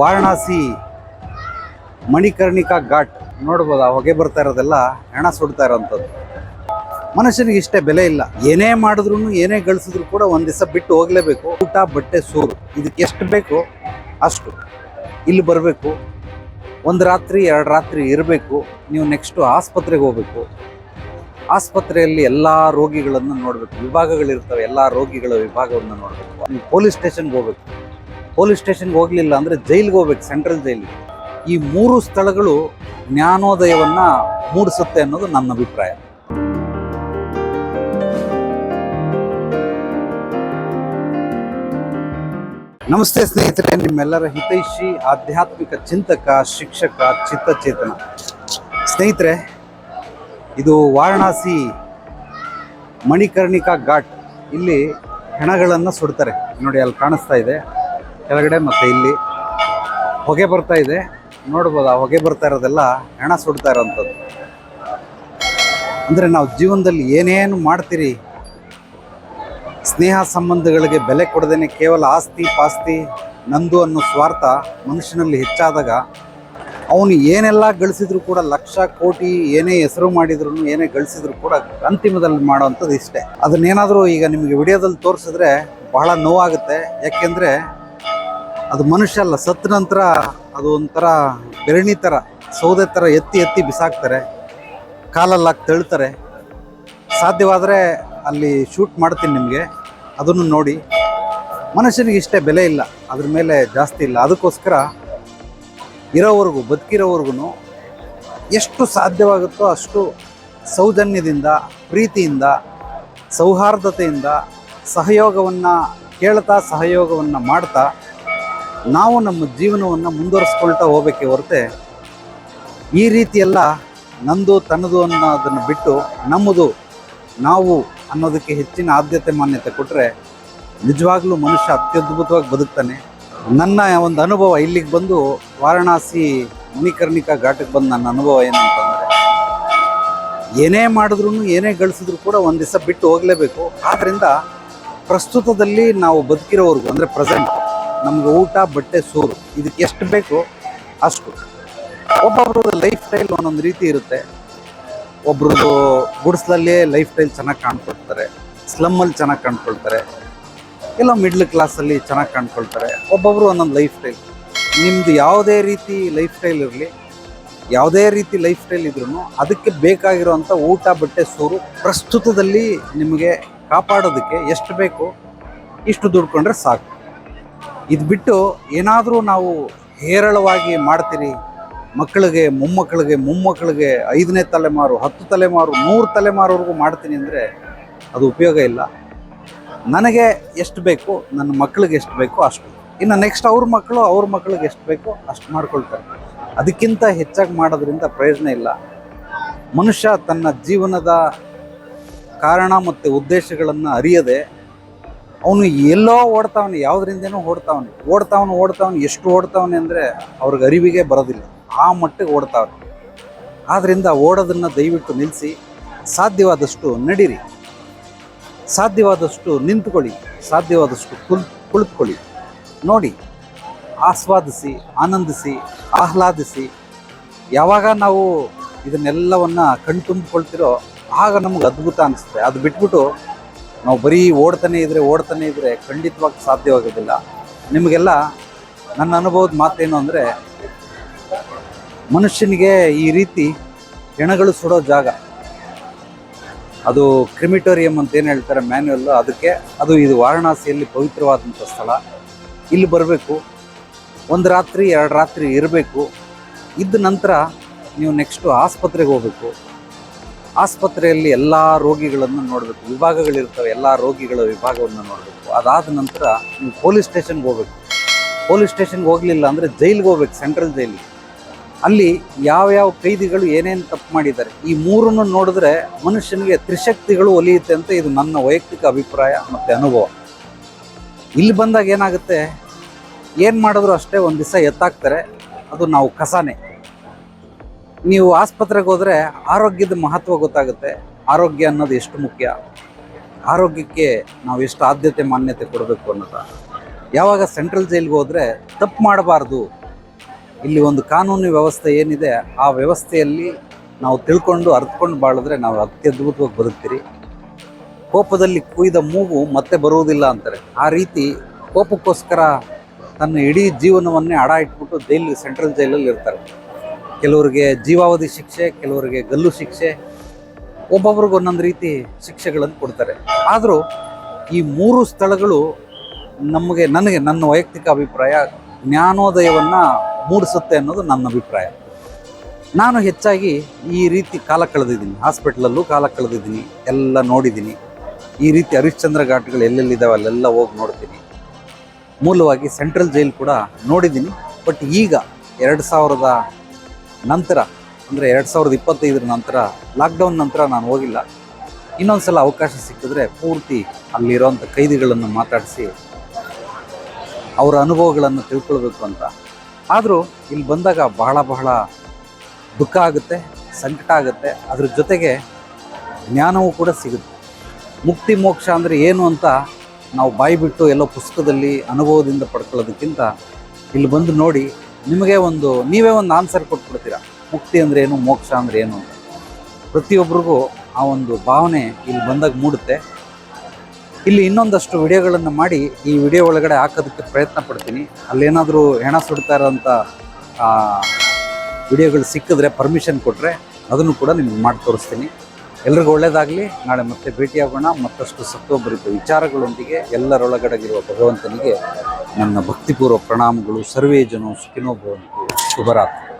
ವಾರಣಾಸಿ ಮಣಿಕರ್ಣಿಕಾ ಘಾಟ್ ನೋಡ್ಬೋದು? ಆ ಹೊಗೆ ಬರ್ತಾ ಇರೋದೆಲ್ಲ, ಹೆಣ ಸುಡ್ತಾ ಇರೋಂಥದ್ದು. ಮನುಷ್ಯನಿಗೆ ಇಷ್ಟೇ ಬೆಲೆ ಇಲ್ಲ. ಏನೇ ಮಾಡಿದ್ರು ಏನೇ ಗಳಿಸಿದ್ರು ಕೂಡ ಒಂದು ದಿವಸ ಬಿಟ್ಟು ಹೋಗಲೇಬೇಕು. ಊಟ, ಬಟ್ಟೆ, ಸೂರು, ಇದಕ್ಕೆ ಎಷ್ಟು ಬೇಕು ಅಷ್ಟು. ಇಲ್ಲಿ ಬರಬೇಕು. ಒಂದು ರಾತ್ರಿ, ಎರಡು ರಾತ್ರಿ ಇರಬೇಕು. ನೀವು ನೆಕ್ಸ್ಟು ಆಸ್ಪತ್ರೆಗೆ ಹೋಗಬೇಕು. ಆಸ್ಪತ್ರೆಯಲ್ಲಿ ಎಲ್ಲ ರೋಗಿಗಳನ್ನು ನೋಡಬೇಕು. ವಿಭಾಗಗಳಿರ್ತವೆ, ಎಲ್ಲ ರೋಗಿಗಳ ವಿಭಾಗವನ್ನು ನೋಡಬೇಕು. ನೀವು ಪೊಲೀಸ್ ಸ್ಟೇಷನ್ಗೆ ಹೋಗ್ಬೇಕು. ಪೊಲೀಸ್ ಸ್ಟೇಷನ್ಗೆ ಹೋಗಲಿಲ್ಲ ಅಂದರೆ ಜೈಲಿಗೆ ಹೋಗ್ಬೇಕು, ಸೆಂಟ್ರಲ್ ಜೈಲಿಗೆ. ಈ ಮೂರು ಸ್ಥಳಗಳು ಜ್ಞಾನೋದಯವನ್ನು ಮೂಡಿಸುತ್ತೆ ಅನ್ನೋದು ನನ್ನ ಅಭಿಪ್ರಾಯ. ನಮಸ್ತೆ ಸ್ನೇಹಿತರೆ, ನಿಮ್ಮೆಲ್ಲರ ಹಿತೈಷಿ, ಆಧ್ಯಾತ್ಮಿಕ ಚಿಂತಕ, ಶಿಕ್ಷಕ, ಚಿತ್ತಚೇತನ. ಸ್ನೇಹಿತರೆ, ಇದು ವಾರಣಾಸಿ ಮಣಿಕರ್ಣಿಕಾ ಘಾಟ್. ಇಲ್ಲಿ ಹೆಣಗಳನ್ನು ಸುಡ್ತಾರೆ. ನೋಡಿ, ಅಲ್ಲಿ ಕಾಣಿಸ್ತಾ ಇದೆ. ಕೆಳಗಡೆ ಮತ್ತು ಇಲ್ಲಿ ಹೊಗೆ ಬರ್ತಾ ಇದೆ. ನೋಡ್ಬೋದು, ಆ ಹೊಗೆ ಬರ್ತಾ ಇರೋದೆಲ್ಲ ಹೆಣ ಸುಡ್ತಾ ಇರೋಂಥದ್ದು. ಅಂದರೆ ನಾವು ಜೀವನದಲ್ಲಿ ಏನೇನು ಮಾಡ್ತೀರಿ? ಸ್ನೇಹ ಸಂಬಂಧಗಳಿಗೆ ಬೆಲೆ ಕೊಡದೇನೆ ಕೇವಲ ಆಸ್ತಿ, ಪಾಸ್ತಿ, ನಂದು ಅನ್ನೋ ಸ್ವಾರ್ಥ ಮನುಷ್ಯನಲ್ಲಿ ಹೆಚ್ಚಾದಾಗ ಅವನು ಏನೆಲ್ಲ ಗಳಿಸಿದ್ರು ಕೂಡ ಲಕ್ಷ, ಕೋಟಿ, ಏನೇ ಹೆಸರು ಮಾಡಿದ್ರು, ಏನೇ ಗಳಿಸಿದ್ರು ಕೂಡ ಅಂತಿಮದಲ್ಲಿ ಮಾಡೋವಂಥದ್ದು ಇಷ್ಟೇ. ಅದನ್ನೇನಾದರೂ ಈಗ ನಿಮಗೆ ವಿಡಿಯೋದಲ್ಲಿ ತೋರಿಸಿದ್ರೆ ಬಹಳ ನೋವಾಗುತ್ತೆ. ಯಾಕೆಂದರೆ ಅದು ಮನುಷ್ಯ ಅಲ್ಲ ಸತ್ತ ನಂತರ ಅದು ಒಂಥರ ಬೆರಣಿ ಥರ ಸೌದೆ ಥರ ಎತ್ತಿ ಎತ್ತಿ ಬಿಸಾಕ್ತಾರೆ, ಕಾಲಲ್ಲಿ ಹಾಕಿ ತಳ್ತಾರೆ. ಸಾಧ್ಯವಾದರೆ ಅಲ್ಲಿ ಶೂಟ್ ಮಾಡ್ತೀನಿ ನಿಮಗೆ, ಅದನ್ನು ನೋಡಿ. ಮನುಷ್ಯನಿಗೆ ಇಷ್ಟೇ ಬೆಲೆ ಇಲ್ಲ, ಅದ್ರ ಮೇಲೆ ಜಾಸ್ತಿ ಇಲ್ಲ. ಅದಕ್ಕೋಸ್ಕರ ಇರೋವರೆಗೂ, ಬದುಕಿರೋವರೆಗೂ ಎಷ್ಟು ಸಾಧ್ಯವಾಗುತ್ತೋ ಅಷ್ಟು ಸೌಜನ್ಯದಿಂದ, ಪ್ರೀತಿಯಿಂದ, ಸೌಹಾರ್ದತೆಯಿಂದ ಸಹಯೋಗವನ್ನು ಕೇಳ್ತಾ ಸಹಯೋಗವನ್ನು ಮಾಡ್ತಾ ನಾವು ನಮ್ಮ ಜೀವನವನ್ನು ಮುಂದುವರಿಸ್ಕೊಳ್ತಾ ಹೋಗಬೇಕೆ ಹೊರತೆ ಈ ರೀತಿಯೆಲ್ಲ ನಂದು ತನ್ನದು ಅನ್ನೋದನ್ನು ಬಿಟ್ಟು ನಮ್ಮದು ನಾವು ಅನ್ನೋದಕ್ಕೆ ಹೆಚ್ಚಿನ ಆದ್ಯತೆ ಮಾನ್ಯತೆ ಕೊಟ್ಟರೆ ನಿಜವಾಗ್ಲೂ ಮನುಷ್ಯ ಅತ್ಯದ್ಭುತವಾಗಿ ಬದುಕ್ತಾನೆ. ನನ್ನ ಒಂದು ಅನುಭವ ಇಲ್ಲಿಗೆ ಬಂದು ವಾರಣಾಸಿ ಮಣಿಕರ್ಣಿಕಾ ಘಾಟಕ್ಕೆ ಬಂದು ನನ್ನ ಅನುಭವ ಏನಂತಂದರೆ, ಏನೇ ಮಾಡಿದ್ರು ಏನೇ ಗಳಿಸಿದ್ರು ಕೂಡ ಒಂದು ದಿವಸ ಬಿಟ್ಟು ಹೋಗಲೇಬೇಕು. ಆದ್ದರಿಂದ ಪ್ರಸ್ತುತದಲ್ಲಿ ನಾವು ಬದುಕಿರೋವರೆಗೂ, ಅಂದರೆ ಪ್ರೆಸೆಂಟ್ ನಮ್ಗೆ ಊಟ, ಬಟ್ಟೆ, ಸೂರು, ಇದಕ್ಕೆ ಎಷ್ಟು ಬೇಕು ಅಷ್ಟು. ಒಬ್ಬೊಬ್ರದ್ದು ಲೈಫ್ ಸ್ಟೈಲ್ ಒಂದೊಂದು ರೀತಿ ಇರುತ್ತೆ. ಒಬ್ರದ್ದು ಗುಡ್ಸ್ಲಲ್ಲೇ ಲೈಫ್ ಸ್ಟೈಲ್ ಚೆನ್ನಾಗಿ ಕಾಣ್ಕೊಳ್ತಾರೆ. ಸ್ಲಮ್ಮಲ್ಲಿ ಚೆನ್ನಾಗಿ ಕಾಣ್ಕೊಳ್ತಾರೆ. ಇಲ್ಲ ಮಿಡ್ಲ್ ಕ್ಲಾಸಲ್ಲಿ ಚೆನ್ನಾಗಿ ಕಾಣ್ಕೊಳ್ತಾರೆ. ಒಬ್ಬೊಬ್ರು ಒಂದೊಂದು ಲೈಫ್ ಸ್ಟೈಲ್ ನಿಮ್ಮದು ಯಾವುದೇ ರೀತಿ ಲೈಫ್ ಸ್ಟೈಲ್ ಇರಲಿ, ಯಾವುದೇ ರೀತಿ ಲೈಫ್ ಸ್ಟೈಲ್ ಇದ್ರೂ ಅದಕ್ಕೆ ಬೇಕಾಗಿರುವಂಥ ಊಟ, ಬಟ್ಟೆ, ಸೂರು ಪ್ರಸ್ತುತದಲ್ಲಿ ನಿಮಗೆ ಕಾಪಾಡೋದಕ್ಕೆ ಎಷ್ಟು ಬೇಕು ಇಷ್ಟು ದುಡ್ಕೊಂಡ್ರೆ ಸಾಕು. ಇದು ಬಿಟ್ಟು ಏನಾದರೂ ನಾವು ಹೇರಳವಾಗಿ ಮಾಡ್ತೀರಿ? ಮಕ್ಕಳಿಗೆ, ಮೊಮ್ಮಕ್ಕಳಿಗೆ ಮೊಮ್ಮಕ್ಕಳಿಗೆ ಐದನೇ ತಲೆಮಾರು, ಹತ್ತು ತಲೆಮಾರು, ನೂರು ತಲೆಮಾರುವರೆಗೂ ಮಾಡ್ತೀನಿ ಅಂದರೆ ಅದು ಉಪಯೋಗ ಇಲ್ಲ. ನನಗೆ ಎಷ್ಟು ಬೇಕು, ನನ್ನ ಮಕ್ಕಳಿಗೆ ಎಷ್ಟು ಬೇಕೋ ಅಷ್ಟು. ಇನ್ನು ನೆಕ್ಸ್ಟ್ ಅವ್ರ ಮಕ್ಕಳು, ಅವ್ರ ಮಕ್ಕಳಿಗೆ ಎಷ್ಟು ಬೇಕೋ ಅಷ್ಟು ಮಾಡ್ಕೊಳ್ತಾರೆ. ಅದಕ್ಕಿಂತ ಹೆಚ್ಚಾಗಿ ಮಾಡೋದ್ರಿಂದ ಪ್ರಯೋಜನ ಇಲ್ಲ. ಮನುಷ್ಯ ತನ್ನ ಜೀವನದ ಕಾರಣ ಮತ್ತು ಉದ್ದೇಶಗಳನ್ನು ಅರಿಯದೆ ಅವನು ಎಲ್ಲೋ ಓಡ್ತಾವನೆ, ಯಾವ್ದ್ರಿಂದೇನೋ ಓಡ್ತಾವನೆ. ಓಡ್ತಾವನು ಓಡ್ತಾವನು, ಎಷ್ಟು ಓಡ್ತಾವನೆ ಅಂದರೆ ಅವ್ರಿಗೆ ಅರಿವಿಗೆ ಬರೋದಿಲ್ಲ. ಆ ಮಟ್ಟಿಗೆ ಓಡ್ತಾವನೆ. ಆದ್ದರಿಂದ ಓಡೋದನ್ನು ದಯವಿಟ್ಟು ನಿಲ್ಲಿಸಿ ಸಾಧ್ಯವಾದಷ್ಟು ನಡೀರಿ. ಸಾಧ್ಯವಾದಷ್ಟು ನಿಂತ್ಕೊಳ್ಳಿ, ಸಾಧ್ಯವಾದಷ್ಟು ಕುಲ್, ಕುಳಿತುಕೊಳ್ಳಿ. ನೋಡಿ, ಆಸ್ವಾದಿಸಿ, ಆನಂದಿಸಿ, ಆಹ್ಲಾದಿಸಿ, ಯಾವಾಗ ನಾವು ಇದನ್ನೆಲ್ಲವನ್ನು ಕಣ್ತುಂಬಿಕೊಳ್ತಿರೋ ಆಗ ನಮ್ಗೆ ಅದ್ಭುತ ಅನಿಸುತ್ತೆ. ಅದು ಬಿಟ್ಬಿಟ್ಟು ನಾವು ಬರೀ ಓಡ್ತಾನೆ ಇದ್ರೆ ಓಡ್ತಾನೆ ಇದ್ರೆ ಖಂಡಿತವಾಗಿ ಸಾಧ್ಯವಾಗೋದಿಲ್ಲ. ನಿಮಗೆಲ್ಲ ನನ್ನ ಅನುಭವದ ಮಾತೇನು ಅಂದರೆ, ಮನುಷ್ಯನಿಗೆ ಈ ರೀತಿ ಹೆಣಗಳು ಸುಡೋ ಜಾಗ, ಅದು ಕ್ರಿಮಿಟೋರಿಯಂ ಅಂತ ಏನು ಹೇಳ್ತಾರೆ ಮ್ಯಾನ್ಯಲ್ ಅದಕ್ಕೆ ಅದು ಇದು ವಾರಣಾಸಿಯಲ್ಲಿ ಪವಿತ್ರವಾದಂಥ ಸ್ಥಳ. ಇಲ್ಲಿ ಬರಬೇಕು, ಒಂದು ರಾತ್ರಿ, ಎರಡು ರಾತ್ರಿ ಇರಬೇಕು, ಇದ್ದ ನಂತರ ನೀವು ನೆಕ್ಸ್ಟು ಆಸ್ಪತ್ರೆಗೆ ಹೋಗಬೇಕು. ಆಸ್ಪತ್ರೆಯಲ್ಲಿ ಎಲ್ಲ ರೋಗಿಗಳನ್ನು ನೋಡಬೇಕು, ವಿಭಾಗಗಳಿರ್ತವೆ, ಎಲ್ಲ ರೋಗಿಗಳ ವಿಭಾಗವನ್ನು ನೋಡಬೇಕು. ಅದಾದ ನಂತರ ನೀವು ಪೊಲೀಸ್ ಸ್ಟೇಷನ್ಗೆ ಹೋಗ್ಬೇಕು. ಪೊಲೀಸ್ ಸ್ಟೇಷನ್ಗೆ ಹೋಗಲಿಲ್ಲ ಅಂದರೆ ಜೈಲಿಗೆ ಹೋಗ್ಬೇಕು, ಸೆಂಟ್ರಲ್ ಜೈಲಿಗೆ. ಅಲ್ಲಿ ಯಾವ್ಯಾವ ಕೈದಿಗಳು ಏನೇನು ತಪ್ಪು ಮಾಡಿದ್ದಾರೆ, ಈ ಮೂರನ್ನು ನೋಡಿದ್ರೆ ಮನುಷ್ಯನಿಗೆ ತ್ರಿಶಕ್ತಿಗಳು ಒಲಿಯುತ್ತೆ ಅಂತ ಇದು ನನ್ನ ವೈಯಕ್ತಿಕ ಅಭಿಪ್ರಾಯ ಮತ್ತು ಅನುಭವ. ಇಲ್ಲಿ ಬಂದಾಗ ಏನಾಗುತ್ತೆ, ಏನು ಮಾಡಿದ್ರು ಅಷ್ಟೇ ಒಂದು ದಿವಸ ಎತ್ತಾಕ್ತಾರೆ, ಅದು ನಾವು ಕಸಾನೆ. ನೀವು ಆಸ್ಪತ್ರೆಗೆ ಹೋದರೆ ಆರೋಗ್ಯದ ಮಹತ್ವ ಗೊತ್ತಾಗುತ್ತೆ. ಆರೋಗ್ಯ ಅನ್ನೋದು ಎಷ್ಟು ಮುಖ್ಯ? ಆರೋಗ್ಯಕ್ಕೆ ನಾವು ಎಷ್ಟು ಆದ್ಯತೆ, ಮಾನ್ಯತೆ ಕೊಡಬೇಕು ಅನ್ನೋದು. ಯಾವಾಗ ಸೆಂಟ್ರಲ್ ಜೈಲ್ಗೆ ಹೋದರೆ ತಪ್ಪು ಮಾಡಬಾರ್ದು. ಇಲ್ಲಿ ಒಂದು ಕಾನೂನು ವ್ಯವಸ್ಥೆ ಏನಿದೆ, ಆ ವ್ಯವಸ್ಥೆಯಲ್ಲಿ ನಾವು ತಿಳ್ಕೊಂಡು ಅರ್ತ್ಕೊಂಡು ಬಾಳಿದ್ರೆ ನಾವು ಅತ್ಯದ್ಭುತವಾಗಿ ಬದುಕ್ತೀರಿ. ಕೋಪದಲ್ಲಿ ಕುಯ್ದ ಮೂಗು ಮತ್ತೆ ಬರುವುದಿಲ್ಲ ಅಂತಾರೆ. ಆ ರೀತಿ ಕೋಪಕ್ಕೋಸ್ಕರ ತನ್ನ ಇಡೀ ಜೀವನವನ್ನೇ ಅಡ ಇಟ್ಬಿಟ್ಟು ಜೈಲು ಸೆಂಟ್ರಲ್ ಜೈಲಲ್ಲಿ ಇರ್ತಾರೆ. ಕೆಲವರಿಗೆ ಜೀವಾವಧಿ ಶಿಕ್ಷೆ, ಕೆಲವರಿಗೆ ಗಲ್ಲು ಶಿಕ್ಷೆ, ಒಬ್ಬೊಬ್ರಿಗೆ ಒಂದೊಂದು ರೀತಿ ಶಿಕ್ಷೆಗಳನ್ನು ಕೊಡ್ತಾರೆ. ಆದರೂ ಈ ಮೂರು ಸ್ಥಳಗಳು ನಮಗೆ, ನನಗೆ ನನ್ನ ವೈಯಕ್ತಿಕ ಅಭಿಪ್ರಾಯ, ಜ್ಞಾನೋದಯವನ್ನು ಮೂಡಿಸುತ್ತೆ ಅನ್ನೋದು ನನ್ನ ಅಭಿಪ್ರಾಯ. ನಾನು ಹೆಚ್ಚಾಗಿ ಈ ರೀತಿ ಕಾಲ ಕಳೆದಿದ್ದೀನಿ. ಹಾಸ್ಪಿಟ್ಲಲ್ಲೂ ಕಾಲ ಕಳೆದಿದ್ದೀನಿ. ಎಲ್ಲ ನೋಡಿದ್ದೀನಿ. ಈ ರೀತಿ ಹರಿಶ್ಚಂದ್ರ ಘಾಟ್ಗಳು ಎಲ್ಲೆಲ್ಲಿದ್ದಾವೆ ಅಲ್ಲೆಲ್ಲ ಹೋಗಿ ನೋಡ್ತೀನಿ. ಮೂಲವಾಗಿ ಸೆಂಟ್ರಲ್ ಜೈಲ್ ಕೂಡ ನೋಡಿದ್ದೀನಿ. ಬಟ್ ಈಗ ಎರಡು ಸಾವಿರದ ನಂತರ, ಅಂದರೆ ಎರಡು ಸಾವಿರದ ಇಪ್ಪತ್ತೈದರ ನಂತರ ಲಾಕ್ಡೌನ್ ನಂತರ ನಾನು ಹೋಗಿಲ್ಲ. ಇನ್ನೊಂದು ಸಲ ಅವಕಾಶ ಸಿಕ್ಕಿದ್ರೆ ಪೂರ್ತಿ ಅಲ್ಲಿರೋಂಥ ಕೈದಿಗಳನ್ನು ಮಾತಾಡಿಸಿ ಅವರ ಅನುಭವಗಳನ್ನು ತಿಳ್ಕೊಳ್ಬೇಕು ಅಂತ. ಆದರೂ ಇಲ್ಲಿ ಬಂದಾಗ ಬಹಳ ಬಹಳ ದುಃಖ ಆಗುತ್ತೆ, ಸಂಕಟ ಆಗುತ್ತೆ. ಅದ್ರ ಜೊತೆಗೆ ಜ್ಞಾನವೂ ಕೂಡ ಸಿಗುತ್ತೆ. ಮುಕ್ತಿ ಮೋಕ್ಷ ಅಂದರೆ ಏನು ಅಂತ ನಾವು ಬಾಯಿ ಬಿಟ್ಟು ಎಲ್ಲೋ ಪುಸ್ತಕದಲ್ಲಿ ಅನುಭವದಿಂದ ಪಡ್ಕೊಳ್ಳೋದಕ್ಕಿಂತ ಇಲ್ಲಿ ಬಂದು ನೋಡಿ ನಿಮಗೆ ಒಂದು, ನೀವೇ ಒಂದು ಆನ್ಸರ್ ಕೊಟ್ಬಿಡ್ತೀರಾ? ಮುಕ್ತಿ ಅಂದರೆ ಏನು, ಮೋಕ್ಷ ಅಂದ್ರೆ ಏನು? ಪ್ರತಿಯೊಬ್ಬರಿಗೂ ಆ ಒಂದು ಭಾವನೆ ಇಲ್ಲಿ ಬಂದಾಗ ಮೂಡುತ್ತೆ. ಇಲ್ಲಿ ಇನ್ನೊಂದಷ್ಟು ವಿಡಿಯೋಗಳನ್ನು ಮಾಡಿ ಈ ವಿಡಿಯೋ ಒಳಗಡೆ ಹಾಕೋದಕ್ಕೆ ಪ್ರಯತ್ನ ಪಡ್ತೀನಿ. ಅಲ್ಲೇನಾದರೂ ಹೆಣ ಸುಡ್ತಾ ಇರೋಂಥ ವಿಡಿಯೋಗಳು ಸಿಕ್ಕಿದ್ರೆ ಪರ್ಮಿಷನ್ ಕೊಟ್ಟರೆ ಅದನ್ನು ಕೂಡ ನಿಮ್ಗೆ ಮಾಡಿ ತೋರಿಸ್ತೀನಿ. ಎಲ್ರಿಗೂ ಒಳ್ಳೆಯದಾಗಲಿ ನಾಳೆ ಮತ್ತೆ ಭೇಟಿಯಾಗೋಣ. ಮತ್ತಷ್ಟು ಸತ್ವಭರಿತ ವಿಚಾರಗಳೊಂದಿಗೆ ಎಲ್ಲರೊಳಗಡಗಿರುವ ಭಗವಂತನಿಗೆ ನನ್ನ ಭಕ್ತಿಪೂರ್ವ ಪ್ರಣಾಮಗಳು. ಸರ್ವೇ ಜನ ಸುಖಿನೋ ಭವಂತು. ಶುಭರಾತ್ರಿ.